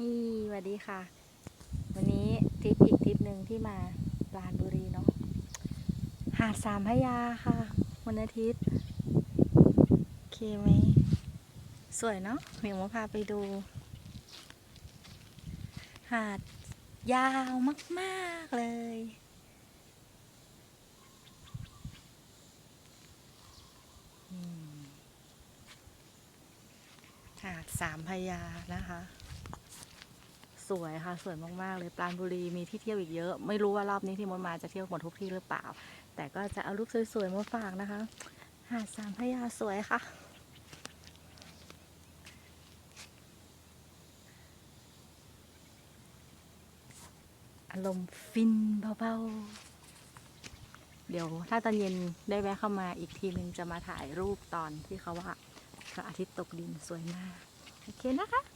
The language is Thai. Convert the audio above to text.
นี่สวัสดีค่ะ วันนี้ทริปอีกทริปหนึ่งที่มาปราณบุรีเนาะหาดสามพยาค่ะ วันอาทิตย์ โอเคไหม สวยเนาะเดี๋ยวมาพาไปดู หาดยาวมากๆเลยหาดสามพยานะคะ สวยค่ะ สวยมากๆเลยปราณบุรีมีที่เที่ยวอีกเยอะ ไม่รู้ว่ารอบนี้ที่มดมาจะเที่ยวหมดทุกที่หรือเปล่า แต่ก็จะเอารูปสวยๆมาฝากนะคะ หาดสามพระยาสวยค่ะอารมณ์ฟินเบาๆ เดี๋ยวถ้าตอนเย็นได้แวะเข้ามาอีกทีนึงจะมาถ่ายรูปตอนที่เขาว่าพระอาทิตย์ตกดินสวยมาก โอเคนะคะ